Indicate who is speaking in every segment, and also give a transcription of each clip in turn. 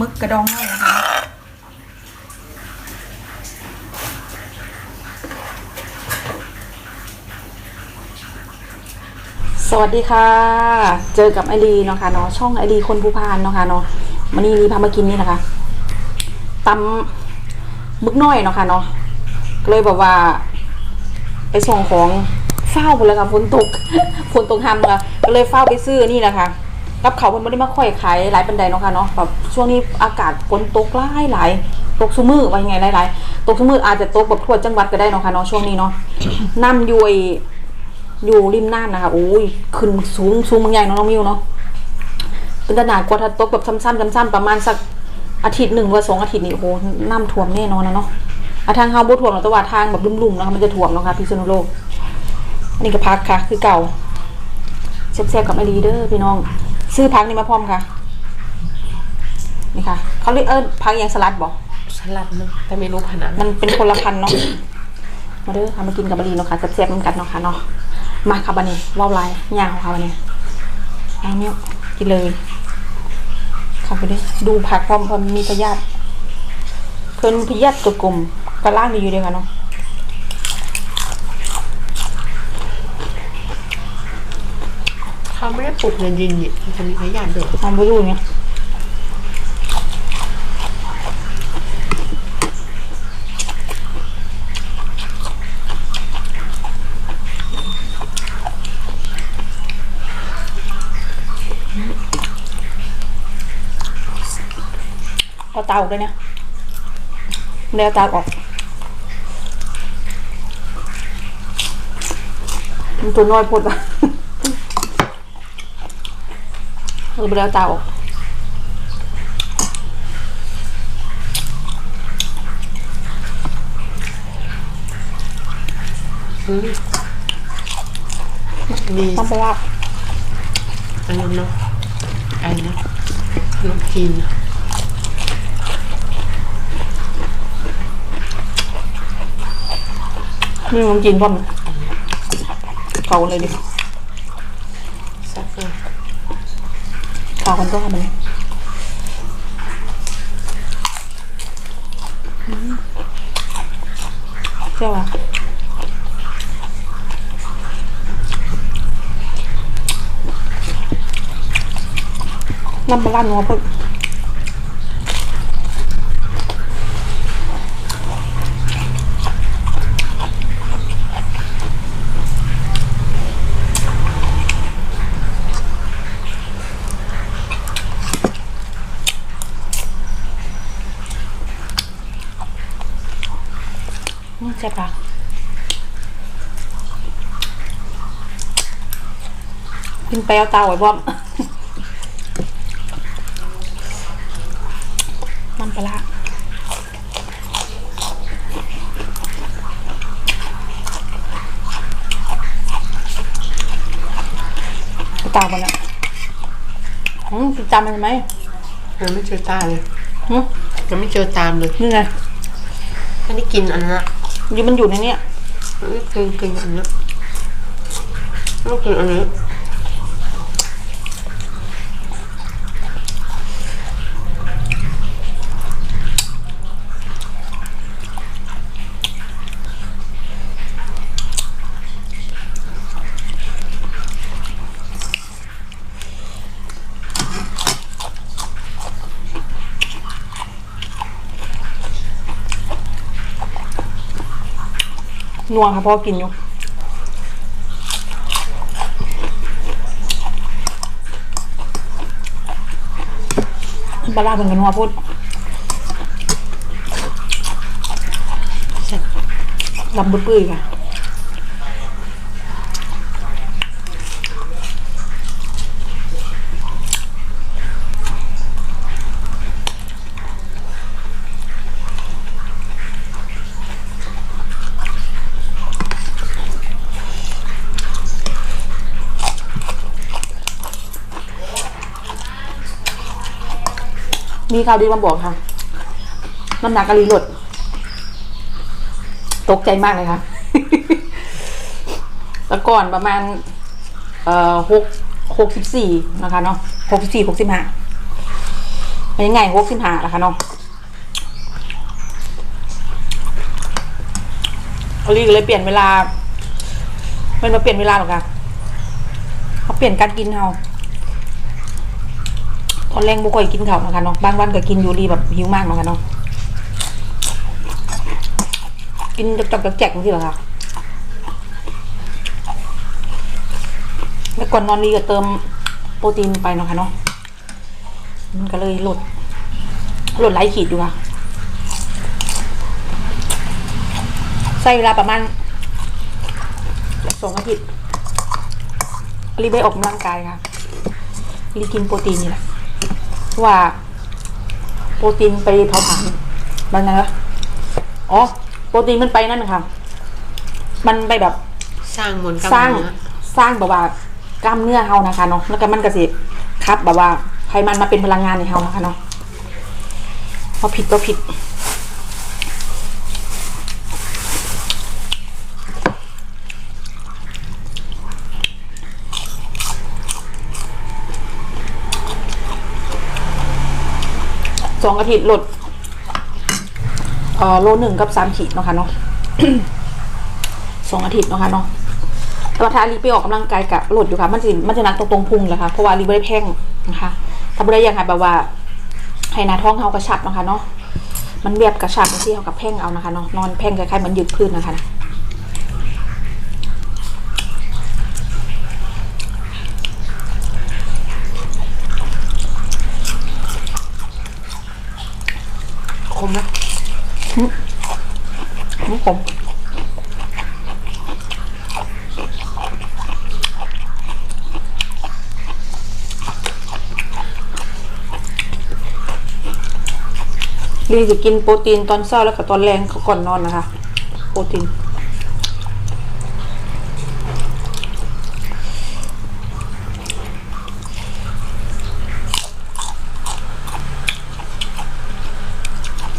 Speaker 1: มึกกระดองน้นะคะ
Speaker 2: สวัสดีค่ะ เจอกับไอรีเนาะค่ะเนาะช่องไอรีคนผู้พานเนาะค่ะเนาะมันนี่รีพามากินนี่นะคะตำมึกน้อยเนาะค่ะเนาะก็เลยแบบว่า ไปส่งของเฝ้าหมดเลยค่ะฝนตกฝนตกทำค่ะก็เลยเฝ้าไปซื้อนี่แหละคะ กับเขามันไม่ได้มาค่อยขายหลายปันไดเนาะค่ะเนาะแบบช่วงนี้อากาศฝนตกหลายหลายตกซุมือว่ายังไงหลายหลายตกซุมืออาจจะตกแบบทั่วจังหวัดก็ได้เนาะค่ะเนาะช่วงนี้เนาะน้ำยุยอยู่ริมน่านะคะโอ้ยขึ้นสูงสูงบางอย่างเนาะน้องมิวเนาะเป็นขนาดกว่าถ้าตกแบบซ้ำๆซ้ำๆประมาณสักอาทิตย์หนึ่งว่าสองอาทิตย์นี่โอ้โหน้ำท่วมแน่นอนนะเนาะอะทางเฮาบ่ท่วมหรอกแต่ว่าทางแบบลุ่มๆนะคะมันจะท่วมเนาะค่ะพิษณุโลกอันนี้ก็พักค่ะ คือเก่าแซ่บๆกับไอรีเดอร์พี่น้อง ซื้อพักนี่มาพร้อมค่ะ นี่ค่ะ เขาเรียกเออพักอย่างสลัดบอก
Speaker 3: สลัดเนอะแต่ไม่รู้ขนาด
Speaker 2: มันเป็นคนละพันเนาะ มาเด้อค่ะมากินกับบะหรี่เนาะค่ะแซ่บๆเหมือนกันเนาะค่ะเนาะ มาค่ะบันนี้ว่าวลายยาวค่ะบันนี้เอาเนี่ยกินเลยเข้าไปดิดูผักพร้อมพร้อมมีพยาธิเพิ่นพยาธิตัวกลมกระล่างดีอยู่เดียวค่ะเนาะ
Speaker 3: เขา ไม่ได้ปลูกในดินนี่มันจะมีพยาธิเดือด
Speaker 2: ทำไปดูอย่างเงี้ยเอาตาออกเลยเนี่ยเดี๋ยวเตาออกมันตัวน้อยพดว่ะ เออไปแล้วตาออก
Speaker 3: อืมมี
Speaker 2: ต้องไปลาบ
Speaker 3: อันนั้นเนาะอันนะขนมจีน
Speaker 2: นี่ขนมจีนพร้อมเขาเลยดิ
Speaker 3: สักเออ
Speaker 2: เขาคนก็มันเจ้าอะน้ำปลาหนัวเพิ่นี่เจ็บปะกินไป เอาเตาไว้พร้อมน้ำปลาร้าเอาเตาไปแล้วอืมจำมันไหม
Speaker 3: ยังไม่เจอตาเลย
Speaker 2: หึ
Speaker 3: ยังไม่เจอตามเลย
Speaker 2: นี่ไง
Speaker 3: อันนี้กินอันนั้นอะ
Speaker 2: อยู่มันอยู่ในเนี้ย
Speaker 3: อันนี้กินกินอันนี้ไม่กินอันนี้
Speaker 2: นัวค่ะพ่อกินอยู่ปลาร้าเป็นกันนัวพูด
Speaker 3: แซ่บ
Speaker 2: ลำปื้อๆค่ะ มีข่าวดีมาบอกค่ะ น้ำหนักกะลีลด ตกใจมากเลยค่ะ แต่ก่อนประมาณ เอ่อหกหกสิบสี่นะคะเนาะหกสิบสี่หกสิบห้าเป็นยังไงหกสิบห้านะคะเนาะอลีก็เลยเปลี่ยนเวลา มันมาเปลี่ยนเวลาหรอกค่ะเขาเปลี่ยนการกินเขา ตอนแรกบุคอยกินข้าวนะคะเนาะบางวันก็กินอยู่รีแบบหิวมากเนาะค่ะเนาะกินจอกๆแจกๆนี่สิเหรอคะแล้วก่อนนอนรีก็เติมโปรตีนไปเนาะค่ะเนาะมันก็เลยหลดหลดไลค์ขีดอยู่ค่ะใช้เวลาประมาณสองอาทิตย์รีไปออกกำลังกายค่ะรีกินโปรตีนนี่แหละ ว่า โปรตีนไปเผาผลาญมันไงวะอ๋อ โปรตีนมันไปนั่นนะคะมันไปแบบ
Speaker 3: สร้างมวลกล้าม
Speaker 2: สร้าง
Speaker 3: เนื้อ
Speaker 2: สร้างแบบว่ากล้ามเนื้อเฮานะคะเนาะแล้วก็มันก็สิครับแบบว่าไขมันมาเป็นพลังงานในเฮานะคะเนาะพอผิดก็ผิด สองอาทิตย์ลดเอ่อโลหนึ่งกับสามขีดเนาะค่ะเนาะสองอาทิตย์เนาะค่ะเนาะแต่ว่าถ้าลีไปออกกำลังกายกับลดอยู่ค่ะ มันจะมันจะนักตรงตรงพุงแหละค่ะเพราะว่าลีไม่ได้แพงนะคะ ถ้าไม่ได้อยากให้แบบว่าให้หนาท้องเขากระชับนะคะเนาะมันแบบกระชับที่เขากับแพ่งเอานะคะเนาะนอนแพ่งคล้ายๆเหมือนยืดพื้นนะคะ
Speaker 3: มนะ
Speaker 2: นี่ ผมลีจะกินโปรตีนตอนเช้าแล้วกับตอนแรงก่อนนอนนะคะ โปรตีน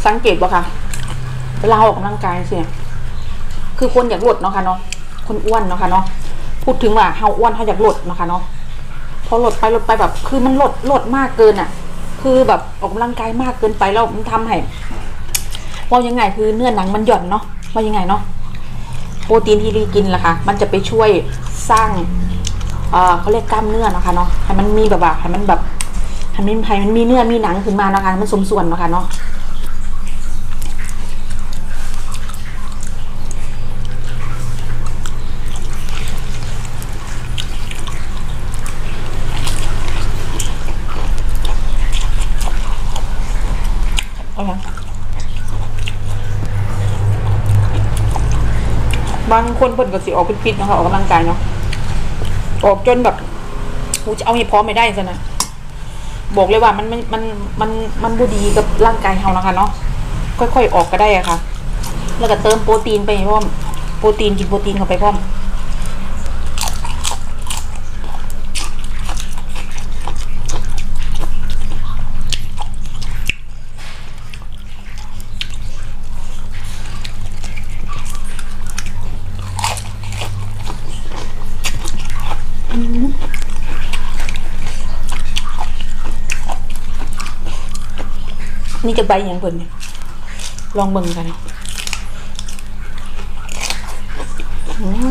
Speaker 2: สังเกตบ่ค่ะ เวลาออกกำลังกายสิคือคนอยากลดเนาะค่ะเนาะคนอ้วนเนาะค่ะเนาะพูดถึงว่าเฮาอ้วนเฮาอยากลดเนาะค่ะเนาะพอลดไปลดไปแบบ คือมันลดลดมากเกินอะ คือแบบออกกำลังกายมากเกินไปแล้วมันทำให้ว่ายังไงคือเนื้อหนังมันหย่อนเนาะว่ายังไงเนาะโปรตีนที่ลีกินล่ะค่ะ มันจะไปช่วยสร้างเออเขาเรียกกล้ามเนื้อนะคะเนาะให้มันมีแบบว่าให้มันแบบให้มันให้มันมีเนื้อมีหนังขึ้นมาเนาะค่ะมันสมส่วนเนาะค่ะเนาะ บางคนเพิ่นก็สิออกเป็นปิษๆเนาะคะออกกำลังกายเนาะออกจนแบบกูจะเอาให้พร้อมไม่ได้ซะนะบอกเลยว่ามันมันมันมันมันบูดีกับร่างกายเฮานะคะเนาะค่อยๆออกก็ได้อะค่ะ แล้วก็เติมโปรตีนไปพร้อมโปรตีนกินโปรตีนเข้าไปพร้อม นี่จะใบอย่างเพิ่นเนี่ยลองเบิ่งกันอืม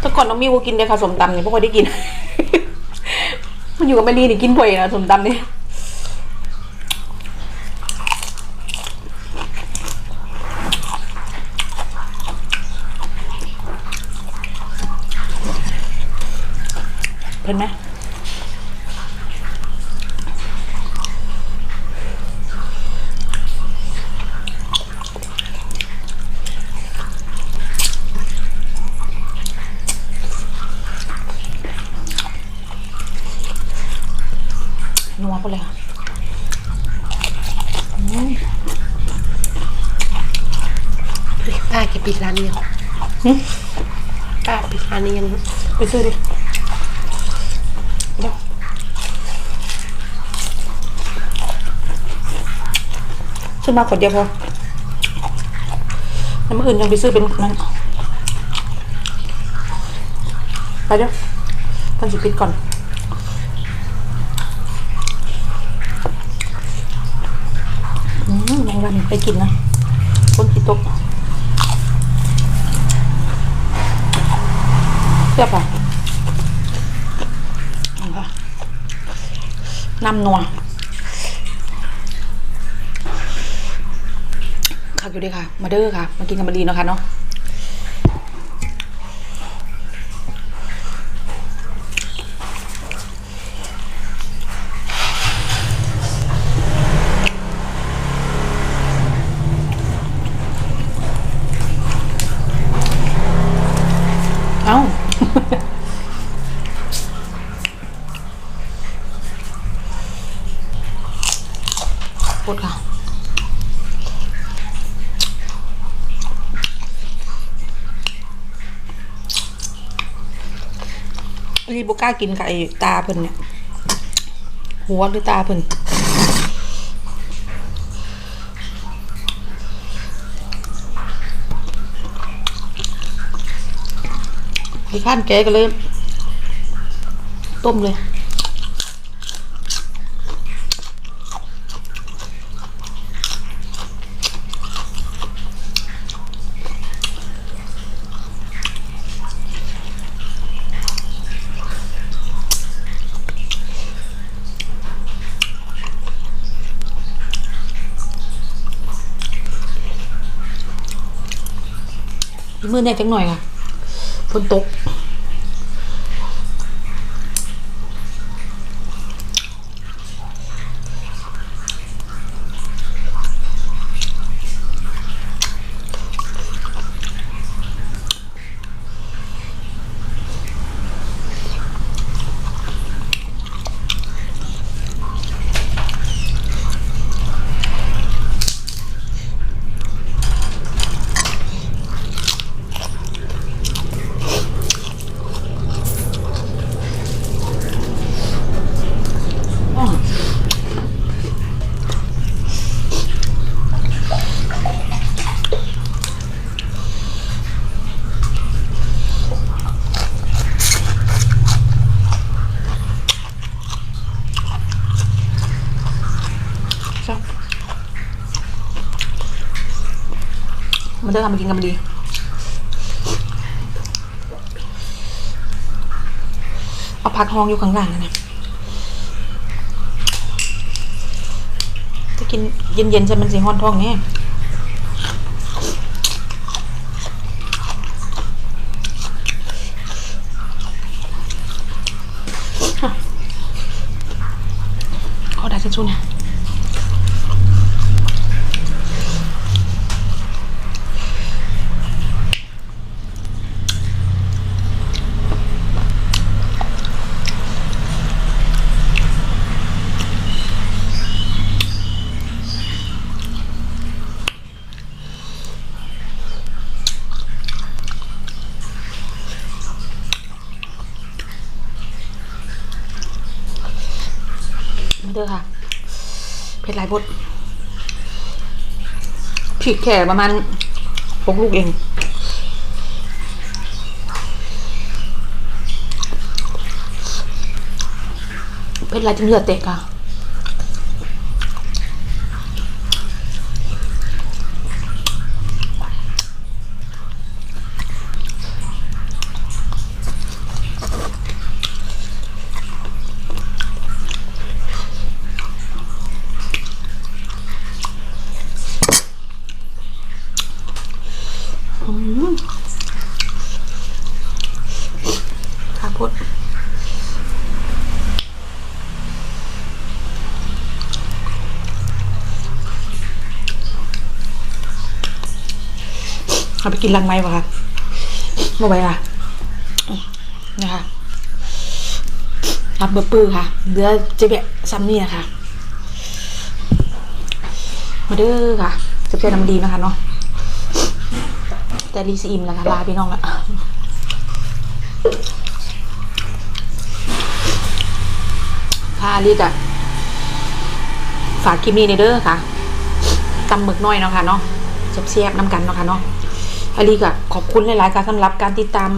Speaker 2: แต่ก่อนน้องมิวก็กินเลยค่ะสมตำเนี่ยพวกเราได้กิน มันอยู่กับแม่ลีนี่กินบ่อยนะสมตำเนี่ย ปิ
Speaker 3: ดร้านนี้
Speaker 2: ก
Speaker 3: ล้าปิดร้านนี้ยัง
Speaker 2: ไปซื้อดิเดี๋ยวซื้อมาขกว่เดียวพอน้ำมื่อื่นยังไปซื้อเป็นนั้นไปเดี๋ยวต้องจิปิดก่อนอืมแมงวันไปกินนะคนกินต๊ก เรียบอะเอาค่ะน้ำนัวคักอยู่ดีค่ะ มาเด้อค่ะ มากินกันมาดีเนาะค่ะเนาะเอ้า ปวดค่ะอันนี้บุก้ากินกับไอ้ตาเพิ่นเนี่ย หัวหรือตาเพิ่นพี่ข้านแกก็เลย ต้มเลย มือแน่จังหน่อยค่ะฝนตก อ้อครับ มาเดินทำมากินกันดี เอาพักหองอยู่ข้างหล่างนะเนี่ยจะกินเย็นๆใช่มันสิฮ้อนท้องแน่ขอได้ทิชชู่หนะ ผ็ดหลายบดผิดแค่ประมาณหกลูกเองเผ็ดหลายจนเหลือดเตะค่ะ ขาวโพดเอาไปกินรังไม้ปะคะมาไว้ค่ะ นะคะรับเบอร์ปื้อค่ะ เดือเจ๊เบะซัมนี่นะคะ มาเด้อค่ะจะเป็นน้ำดีนะคะเนาะ แต่รีซีอิมแล้วค่ะลาพี่น้องละค่ะลีกอะฝากคลิปนี้ในเด้อค่ะตำหมึกน้อยเนาะค่ะเนาะเสียบๆน้ำกันเนาะค่ะเนาะอาลีก็ขอบคุณหลายๆค่ะสำหรับการติดตาม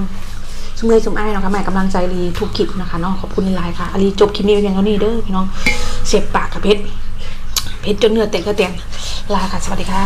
Speaker 2: สมเลยสมไอ้ายเนาะค่ะแม่กำลังใจอาลีทุกคลิปนะคะเนาะขอบคุณหลายๆค่ะอาลีจบคลิปนี้ไปเพียงเท่านี้เด้อพี่น้องเสียบปากกับเพชรเพชรจนเหงื่อเต็มก็เต็มลาค่ะสวัสดีค่ะ